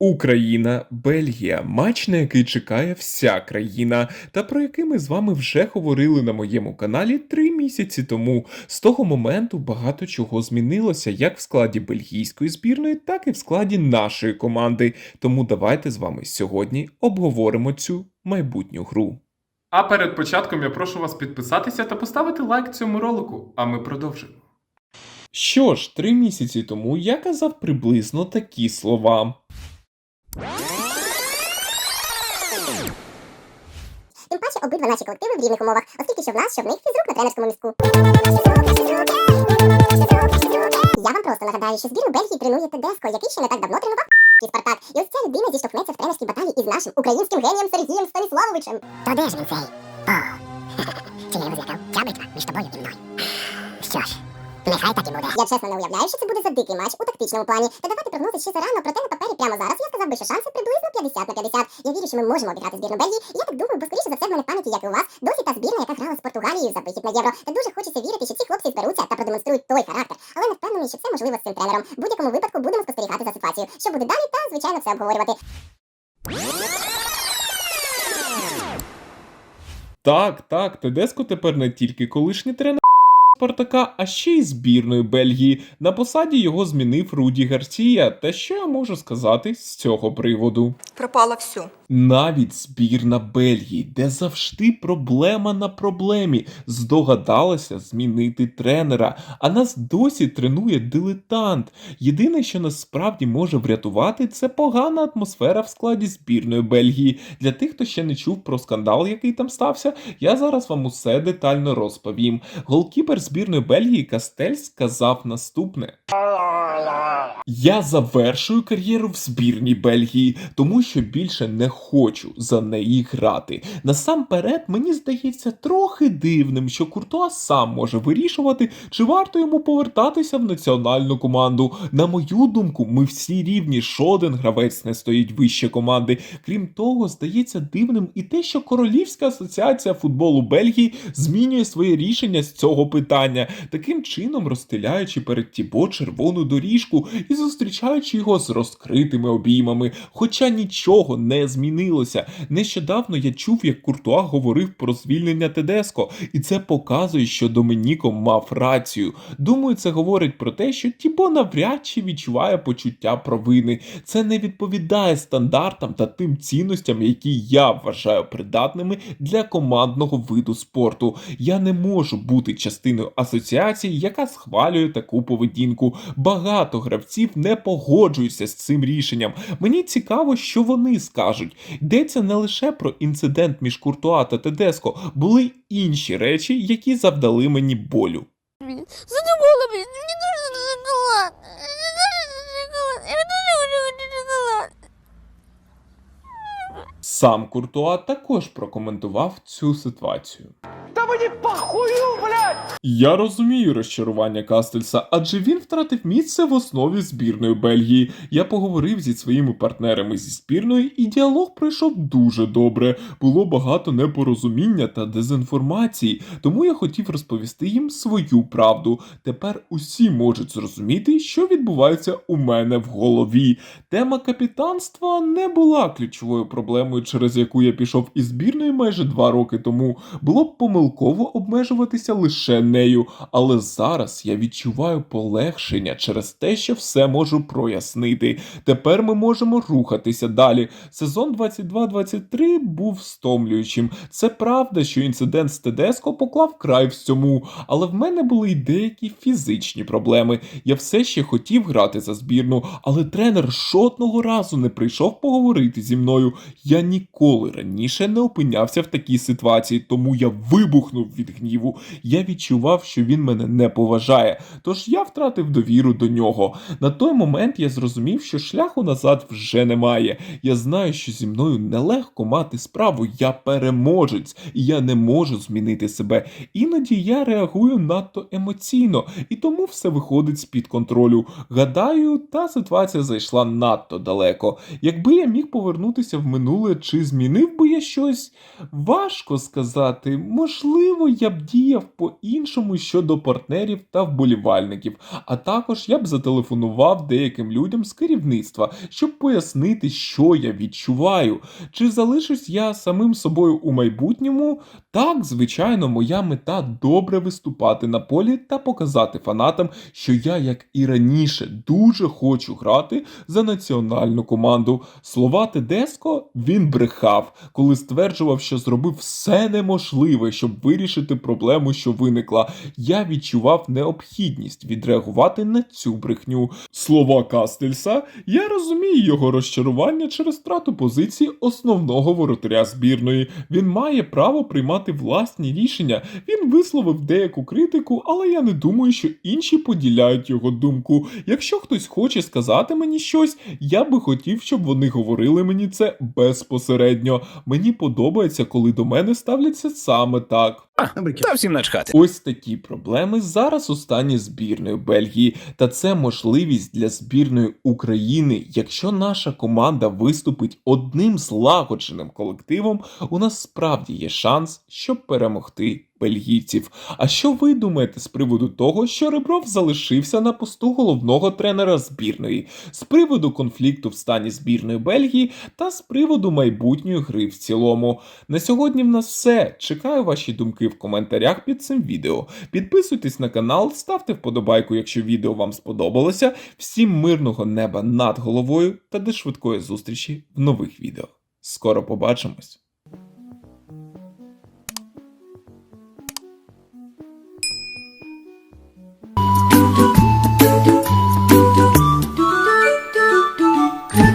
Україна, Бельгія, матч, на який чекає вся країна, та про який ми з вами вже говорили на моєму каналі три місяці тому. З того моменту багато чого змінилося як в складі бельгійської збірної, так і в складі нашої команди. Тому давайте з вами сьогодні обговоримо цю майбутню гру. А перед початком я прошу вас підписатися та поставити лайк цьому ролику, а ми продовжимо. Що ж, три місяці тому я казав приблизно такі слова. Тим обидва наші колективи в рівних умовах, оскільки що в нас, що в них фізрук на тренерському містку. Я вам просто нагадаю, що збірну Бельгії тренує Тедеско, який ще не так давно тренував і Спартак. І ось ця людина зіштовхнеться в тренерській баталії із нашим українським генієм Сергієм Станіславовичем. То де ж він цей? О, чи я його злякав? Ця битва між тобою і мною. Нехай так і буде. Я чесно не уявляю, що це буде за дикий матч у тактичному плані. Та давати прогнози ще зарано, проте на папері прямо зараз я сказав би, що шанси приблизно 50 на 50. Я вірю, що ми можемо обіграти збірну Бельгії. І я так думаю, бо скоріше за все в мене в пам'яті, як і у вас, досі та збірна, яка грала з Португалією за вихід на євро. Та дуже хочеться вірити, що ці хлопці зберуться та продемонструють той характер. Але не впевнений, що це можливо з цим тренером. В будь-якому випадку будемо спостерігати за ситуацією. Що буде далі, та звичайно все обговорювати. Так, так, Тедеско тепер не тільки колишній тренер Спартака, а ще й збірної Бельгії. На посаді його змінив Руді Гарсія. Та що я можу сказати з цього приводу? пропало все. Навіть збірна Бельгії, де завжди проблема на проблемі, здогадалася змінити тренера, а нас досі тренує дилетант. Єдине, що нас справді може врятувати, це погана атмосфера в складі збірної Бельгії. Для тих, хто ще не чув про скандал, який там стався, я зараз вам усе детально розповім. Голкіпер збірної Бельгії Кастель сказав наступне. Я завершую кар'єру в збірній Бельгії, тому що більше не хочу за неї грати. Насамперед, мені здається трохи дивним, що Куртуа сам може вирішувати, чи варто йому повертатися в національну команду. На мою думку, ми всі рівні, жоден гравець не стоїть вище команди. Крім того, здається дивним і те, що Королівська асоціація футболу Бельгії змінює своє рішення з цього питання, таким чином розстеляючи перед Тібо червону доріжку і зустрічаючи його з розкритими обіймами. Хоча нічого не змінилося. Нещодавно я чув, як Куртуа говорив про звільнення Тедеско, і це показує, що Домініко мав рацію. Думаю, це говорить про те, що Тібо навряд чи відчуває почуття провини. Це не відповідає стандартам та тим цінностям, які я вважаю придатними для командного виду спорту. Я не можу бути частиною асоціації, яка схвалює таку поведінку. Багато гравців не погоджуються з цим рішенням. Мені цікаво, що вони скажуть. Йдеться не лише про інцидент між Куртуа та Тедеско, були й інші речі, які завдали мені болю. Задумала, мне нужен шоколад. Сам Куртуа також прокоментував цю ситуацію. Да мені похую, блядь! Я розумію розчарування Кастельса, адже він втратив місце в основі збірної Бельгії. Я поговорив зі своїми партнерами зі збірної, і діалог пройшов дуже добре. Було багато непорозуміння та дезінформації, тому я хотів розповісти їм свою правду. Тепер усі можуть зрозуміти, що відбувається у мене в голові. Тема капітанства не була ключовою проблемою, через яку я пішов із збірної майже два роки тому. Було б помилково обмежуватися лише нею, але зараз я відчуваю полегшення через те, що все можу прояснити. Тепер ми можемо рухатися далі. Сезон 22-23 був стомлюючим. Це правда, що інцидент з Тедеско поклав край всьому, але в мене були й деякі фізичні проблеми. Я все ще хотів грати за збірну, але тренер жодного разу не прийшов поговорити зі мною. Я ніколи раніше не опинявся в такій ситуації, тому я вибухнув від гніву. Я відчував, що він мене не поважає, тож я втратив довіру до нього. На той момент я зрозумів, що шляху назад вже немає. Я знаю, що зі мною нелегко мати справу, я переможець, і я не можу змінити себе. Іноді я реагую надто емоційно, і тому все виходить з-під контролю. Гадаю, та ситуація зайшла надто далеко. Якби я міг повернутися в минуле чи змінив би я щось? Важко сказати. Можливо, я б діяв по-іншому щодо партнерів та вболівальників, а також я б зателефонував деяким людям з керівництва, щоб пояснити, що я відчуваю. Чи залишусь я самим собою у майбутньому? Так, звичайно, моя мета добре виступати на полі та показати фанатам, що я, як і раніше, дуже хочу грати за національну команду. Слова Тедеско він брехав, коли стверджував, що зробив все неможливе, щоб вирішити проблему, що виникла. Я відчував необхідність відреагувати на цю брехню. Слова Кастельса, я розумію його розчарування через втрату позиції основного воротаря збірної. Він має право приймати власні рішення. Він висловив деяку критику, але я не думаю, що інші поділяють його думку. Якщо хтось хоче сказати мені щось, я би хотів, щоб вони говорили мені це безпосередньо. Мені подобається, коли до мене ставляться саме так. Та всім начхати. Ось такі проблеми зараз у стані збірної Бельгії, та це можливість для збірної України. Якщо наша команда виступить одним злагодженим колективом, у нас справді є шанс, щоб перемогти бельгійців. А що ви думаєте з приводу того, що Ребров залишився на посту головного тренера збірної, з приводу конфлікту в стані збірної Бельгії та з приводу майбутньої гри в цілому? На сьогодні в нас все. Чекаю ваші думки в коментарях під цим відео. Підписуйтесь на канал, ставте вподобайку, якщо відео вам сподобалося. Всім мирного неба над головою та до швидкої зустрічі в нових відео. Скоро побачимось!